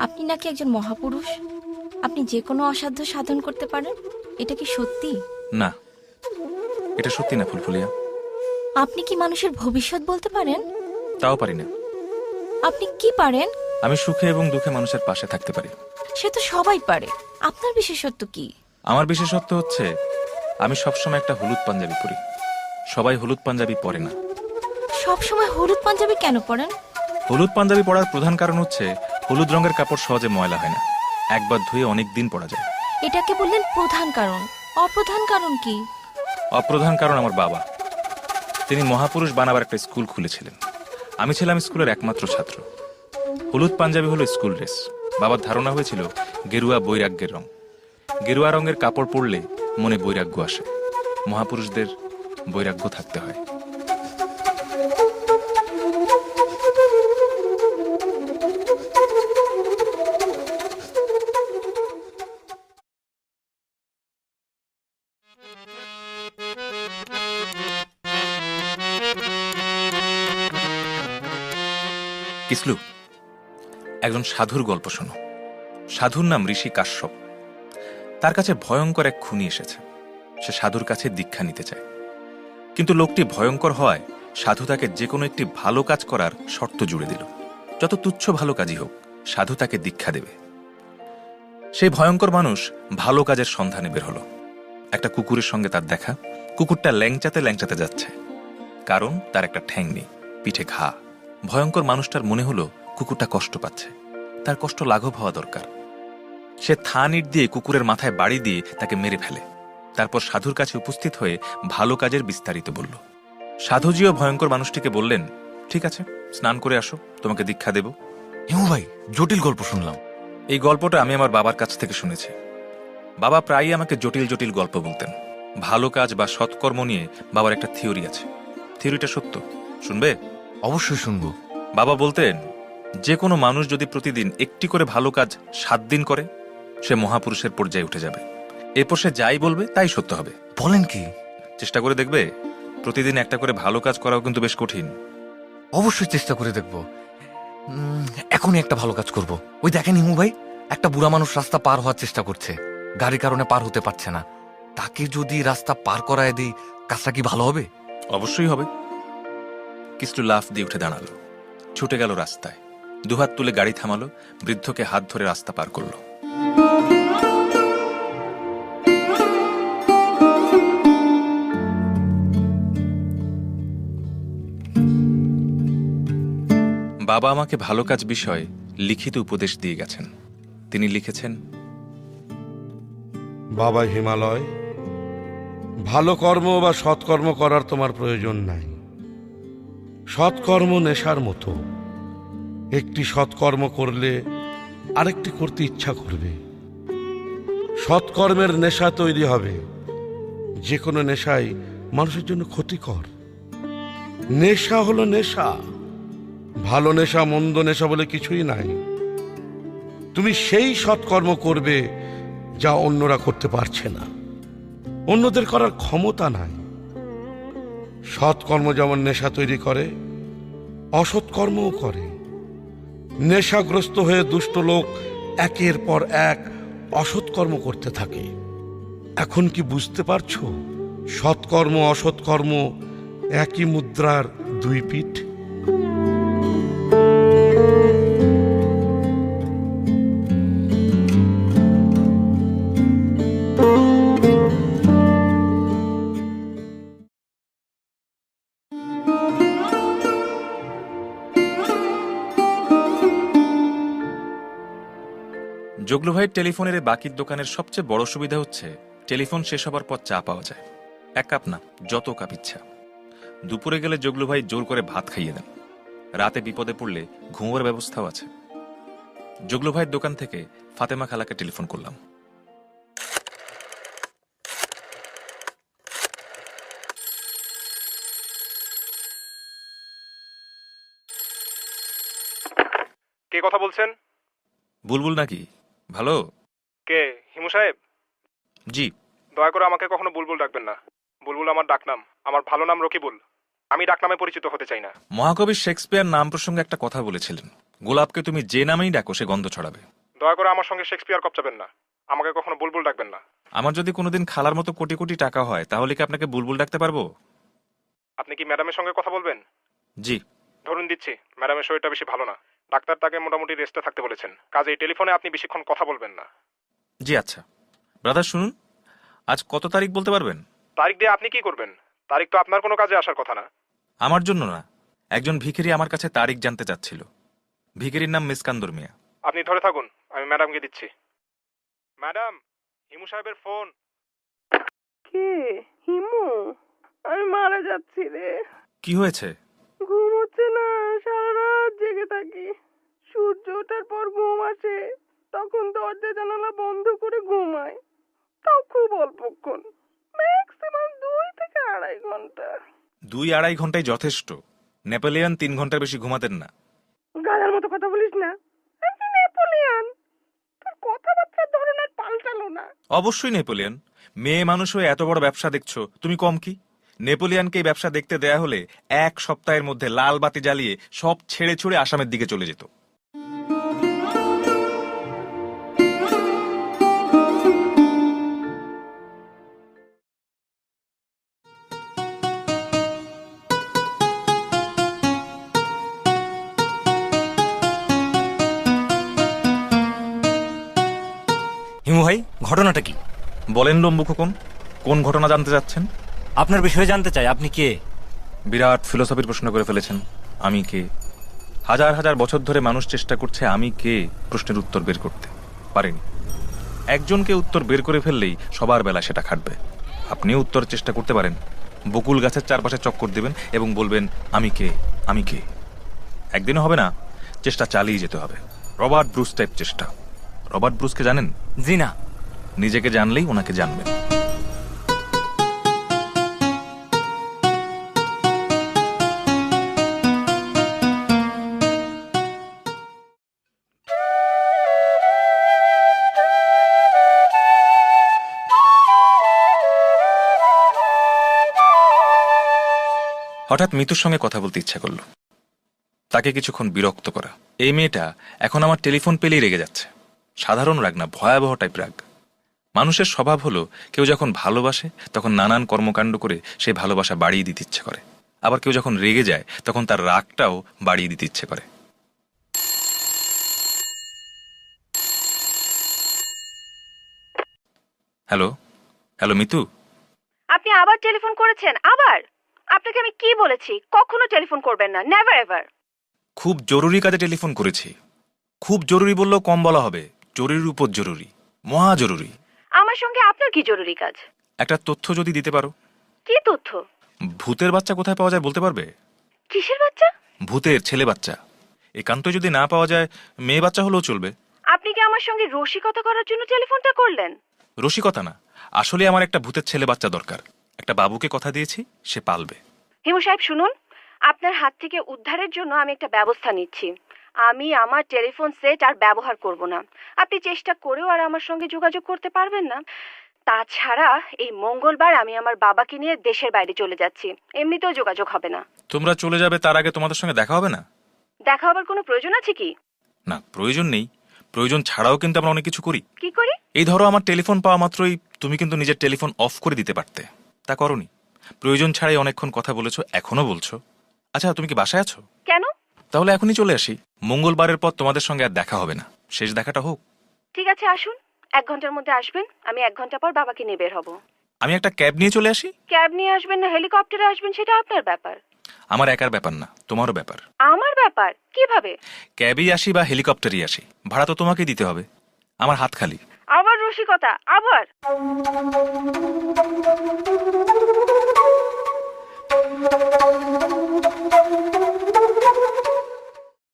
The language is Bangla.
আপনি নাকি একজন মহাপুরুষ? আপনি যে কোনো অসাধ্য সাধন করতে পারেন? এটা কি সত্যি? না। এটা সত্যি না ফুলফুলিয়া। আপনি কি মানুষের ভবিষ্যৎ বলতে পারেন? তাও পারি না। আপনি কি পারেন? আমি সুখে এবং দুঃখে মানুষের পাশে থাকতে পারি। সে তো সবাই পারে। আপনার বিশেষত্ব কি? আমার বিশেষত্ব হচ্ছে আমি সবসময় একটা হলুদ পাঞ্জাবি পরি। সবাই হলুদ পাঞ্জাবি পরে না। সব সময় হলুদ পাঞ্জাবি কেন পরেন? হলুদ পাঞ্জাবি পরার প্রধান কারণ হচ্ছে হলুদ রঙের কাপড় সহজে ময়লা হয় না। একবার ধুয়ে অনেক দিন পরা যায়। এটাকে বললেন প্রধান কারণ। অপ্রধান কারণ কি? অপ্রধান কারণ আমার বাবা। তিনি মহাপুরুষ বানাবার একটা স্কুল খুলেছিলেন। আমি ছিলাম স্কুলের একমাত্র ছাত্র। হলুদ পাঞ্জাবি হলো স্কুল ড্রেস। বাবার ধারণা হয়েছিল গেরুয়া বৈরাগ্যের রং। গেরুয়া রঙের কাপড় পরলে মনে বৈরাগ্য আসে। মহাপুরুষদের বৈরাগ্য থাকতে হয়। কিসলু, একজন সাধুর গল্প শোনো। সাধুর নাম ঋষি কাশ্যপ। তার কাছে ভয়ঙ্কর এক খুনি এসেছে। সে সাধুর কাছে দীক্ষা নিতে চায়। কিন্তু লোকটি ভয়ঙ্কর হওয়ায় সাধু তাকে যে কোনো একটি ভালো কাজ করার শর্ত জুড়ে দিল। যত তুচ্ছ ভালো কাজই হোক, সাধু তাকে দীক্ষা দেবে। সেই ভয়ঙ্কর মানুষ ভালো কাজের সন্ধানে বের হলো। একটা কুকুরের সঙ্গে তার দেখা। কুকুরটা ল্যাংচাতে ল্যাংচাতে যাচ্ছে। কারণ তার একটা ঠ্যাং নেই, পিঠে ঘা। ভয়ঙ্কর মানুষটার মনে হলো কুকুরটা কষ্ট পাচ্ছে। তার কষ্ট লাঘব হওয়া দরকার। সে থান ইট দিয়ে কুকুরের মাথায় বাড়ি দিয়ে তাকে মেরে ফেলে। তারপর সাধুর কাছে উপস্থিত হয়ে ভালো কাজের বিস্তারিত বলল সাধুজিও ভয়ঙ্কর মানুষটিকে বললেন ঠিক আছে স্নান করে আসো তোমাকে দীক্ষা দেব। হিমু ভাই জটিল গল্প শুনলাম। এই গল্পটা আমি আমার বাবার কাছ থেকে শুনেছি। বাবা প্রায়ই আমাকে জটিল জটিল গল্প বলতেন। ভালো কাজ বা সৎকর্ম নিয়ে বাবার একটা থিওরি আছে। থিওরিটা সত্য। শুনবে? অবশ্যই শুনব। বাবা বলতেন যে কোনো মানুষ যদি প্রতিদিন একটি করে ভালো কাজ সাত দিন করে সে মহাপুরুষের পর্যায়ে উঠে যাবে। এরপর সে যাই বলবে তাই সত্য হবে। বলেন কি? চেষ্টা করে দেখবে প্রতিদিন একটা করে ভালো কাজ করাও কিন্তু বেশ কঠিন। অবশ্যই চেষ্টা করে দেখব। উম, এখনই একটা ভালো কাজ করব। ওই দেখেন হিমু ভাই একটা বুড়া মানুষ রাস্তা পার হওয়ার চেষ্টা করছে। গাড়ির কারণে পার হতে পারছে না। তাকে যদি রাস্তা পার করায় দিই কাজটা কি ভালো হবে? অবশ্যই হবে। কিসলু লাফ দিয়ে উঠে দাঁড়াল। ছুটে গেল রাস্তায়। দুহাত তুলে গাড়ি থামালো, বৃদ্ধকে হাত ধরে রাস্তা পার করল। বাবা আমাকে ভালো কাজ বিষয়ে লিখিত উপদেশ দিয়ে গেছেন। তিনি লিখেছেন, বাবা হিমালয়, ভালো কর্ম বা সৎকর্ম করার তোমার প্রয়োজন নাই। সৎকর্ম নেশার মতো। একটি সৎকর্ম করলে আরেকটি করতে ইচ্ছা করবে। সৎকর্মের নেশা তৈরি হবে। যে কোনো নেশাই মানুষের জন্য ক্ষতিকর। নেশা হলো নেশা। ভালো নেশা, মন্দ নেশা বলে কিছুই নাই। তুমি সেই সৎকর্ম করবে যা অন্যরা করতে পারছে না। অন্যদের করার ক্ষমতা নাই। সৎকর্ম যেমন নেশা তৈরি করে অসৎকর্মও করে। নেশাগ্রস্ত হয়ে দুষ্ট লোক একের পর এক অসৎকর্ম করতে থাকে। এখন কি বুঝতে পারছ? সৎকর্ম অসৎকর্ম একই মুদ্রার দুই পিঠ? জগলু ভাইয়ের টেলিফোনের বাকির দোকানের সবচেয়ে বড় সুবিধা হচ্ছে টেলিফোন শেষ হবার পর চা পাওয়া যায়। এক কাপ না যত কাপ ইচ্ছা। দুপুরে গেলে জগলু ভাই জোর করে ভাত খাইয়ে দেন। রাতে বিপদে পড়লে ঘুমোর ব্যবস্থাও আছে। জগলু ভাইয়ের দোকান থেকে ফাতেমা খালাকে টেলিফোন করলাম। কে কথা বলছেন? বুলবুল নাকি? ভালো? কে? হিমু সাহেব? জি। দয়া করে আমাকে কখনো বুলবুল ডাকবেন না। বুলবুল আমার ডাকনাম। আমার ভালো নাম রকিবুল। আমি ডাকনামে পরিচিত হতে চাই না। মহাকবি শেক্সপিয়ার নাম প্রসঙ্গে একটা কথা বলেছিলেন। গোলাপকে তুমি যে নামেই ডাকো সে গন্ধ ছড়াবে। দয়া করে আমার সঙ্গে শেক্সপিয়ার কপচাবেন না। আমাকে কখনো বুলবুল ডাকবেন না। আমার যদি কোনোদিন খালার মতো কোটি কোটি টাকা হয় তাহলে কি আপনাকে বুলবুল ডাকতে পারব? আপনি কি ম্যাডামের সঙ্গে কথা বলবেন? জি। ধরুন দিচ্ছি ম্যাডামের শরীরটা বেশি ভালো না। ডাক্তার তাকে মোটামুটি রেস্টে থাকতে বলেছেন। কাজেই টেলিফোনে আপনি বেশিক্ষণ কথা বলবেন না। জি আচ্ছা। ব্রাদার শুনুন। আজ কত তারিখ বলতে পারবেন? তারিখ দিয়ে আপনি কি করবেন? তারিখ তো আপনার কোনো কাজে আসার কথা না। আমার জন্য না। একজন ভিখারি আমার কাছে তারিখ জানতে চাচ্ছিল। ভিখারির নাম মিসকান্দর মিয়া। আপনি ধরে থাকুন আমি ম্যাডামকে দিচ্ছি। ম্যাডাম হিমু সাহেবের ফোন। কে? হিমু? আমি মারা যাচ্ছি রে। কি হয়েছে? সূর্য পর ঘুম আসে তখন দরজা জানালা বন্ধ করে ঘুমাই তাও খুব অল্পক্ষণ ম্যাক্সিমাম দুই থেকে আড়াই ঘণ্টা। দুই আড়াই ঘন্টায় যথেষ্ট। নেপোলিয়ান তিন ঘণ্টার বেশি ঘুমাতেন না। গাধার মতো কথা বলিস না। আমি নেপোলিয়ান তোর কথাবার্তার ধরন আর পাল্টালো না। অবশ্যই নেপোলিয়ান। মেয়ে মানুষ হয়ে এত বড় ব্যবসা দেখছ তুমি কম কি? নেপোলিয়ানকে ব্যবসা দেখতে দেয়া হলে এক সপ্তাহের মধ্যে লাল বাতি জ্বালিয়ে সব ছেড়ে ছুড়ে আসামের দিকে চলে যেত। হিমু ভাই ঘটনাটা কি? বলেন লম্বু খোকন কোন ঘটনা জানতে চাচ্ছেন? আপনার বিষয়ে জানতে চাই আপনি কে? বিরাট ফিলোসফির প্রশ্ন করে ফেলেছেন আমি কে? হাজার হাজার বছর ধরে মানুষ চেষ্টা করছে আমি কে প্রশ্নের উত্তর বের করতে। পারেনি। একজনকে উত্তর বের করে ফেললেই সবার বেলা সেটা খাটবে। আপনিও উত্তর চেষ্টা করতে পারেন। বকুল গাছের চারপাশে চক্কর দিবেন এবং বলবেন আমি কে? আমি কে? একদিনও হবে না চেষ্টা চালিয়ে যেতে হবে। রবার্ট ব্রুস টাইপ চেষ্টা। রবার্ট ব্রুসকে জানেন? জি না। নিজেকে জানলেই ওনাকে জানবেন। হঠাৎ মিতুর সঙ্গে কথা বলতে ইচ্ছা করল। তাকে কিছুক্ষণ বিরক্ত করা। এই মেয়েটা এখন আমার টেলিফোন পেলেই রেগে যাচ্ছে। সাধারণ রাগ না ভয়াবহ টাইপ রাগ। মানুষের স্বভাব হলো কেউ যখন ভালোবাসে তখন নানান কর্মকাণ্ড করে সেই ভালোবাসা বাড়িয়ে দিতে ইচ্ছে করে। আবার কেউ যখন রেগে যায় তখন তার রাগটাও বাড়িয়ে দিতে ইচ্ছে করে। হ্যালো? হ্যালো মিতু? আপনি আবার টেলিফোন করেছেন? আবার? আপনাকে আমি কি বলেছি? কখনো টেলিফোন করবেন না নেভার এভার খুব জরুরি কাজে টেলিফোন করেছি। খুব জরুরি বললেও কম বলা হবে। জরুরির উপর জরুরি মহা জরুরি। আমার সঙ্গে আপনার কি জরুরি কাজ? একটা তথ্য যদি দিতে পারো। কি তথ্য? ভূতের বাচ্চা কোথায় পাওয়া যায় বলতে পারবে? কিসের বাচ্চা? ভূতের ছেলে বাচ্চা। একান্ত যদি না পাওয়া যায় মেয়ে বাচ্চা হলেও চলবে। আপনি কি আমার সঙ্গে রসিকতা করার জন্য টেলিফোনটা করলেন? রসিকতা না। আসলে আমার একটা ভূতের ছেলে বাচ্চা দরকার। একটা বাবুকে কথা দিয়েছি সে পালবে। হিমু সাহেব শুনুন। আপনার হাত থেকে উদ্ধারের জন্য আমি একটা ব্যবস্থা নিচ্ছি। আমি আমার টেলিফোন সেট আর ব্যবহার করব না। আপনি চেষ্টা করেও আর আমার সঙ্গে যোগাযোগ করতে পারবেন না। তাছাড়া এই মঙ্গলবার আমি আমার বাবাকে নিয়ে দেশের বাইরে চলে যাচ্ছি। এমনিতেও যোগাযোগ হবে না। তোমরা চলে যাবে তার আগে তোমাদের সঙ্গে দেখা হবে না? দেখা হবার কোনো প্রয়োজন আছে কি? না প্রয়োজন নেই। প্রয়োজন ছাড়াও কিন্তু আমরা অনেক কিছু করি। কি করি? এই ধরো আমার টেলিফোন পাওয়া মাত্রই তুমি কিন্তু নিজের টেলিফোন অফ করে দিতে পারতে। তা করনি। প্রয়োজন ছাড়াই অনেকক্ষণ কথা বলেছ এখনও বলছো। আচ্ছা তুমি কি বাসায় আছো? কেন? তাহলে এখনই চলে আসি। মঙ্গলবারের পর তোমাদের সঙ্গে আর দেখা হবে না। শেষ দেখাটা হোক। ঠিক আছে আসুন। এক ঘণ্টার মধ্যে আসবেন। আমি এক ঘণ্টা পর বাবাকে নিয়ে বের হব। আমি একটা ক্যাব নিয়ে চলে আসি? ক্যাব নিয়ে আসবেন না হেলিকপ্টারে আসবেন সেটা আপনার ব্যাপার। আমার একার ব্যাপার না তোমারও ব্যাপার। আমার ব্যাপার? কীভাবে? ক্যাবই আসি বা হেলিকপ্টারই আসি? ভাড়া তো তোমাকে দিতে হবে। আমার হাত খালি। আবার রসিকতা আবার। Thank you.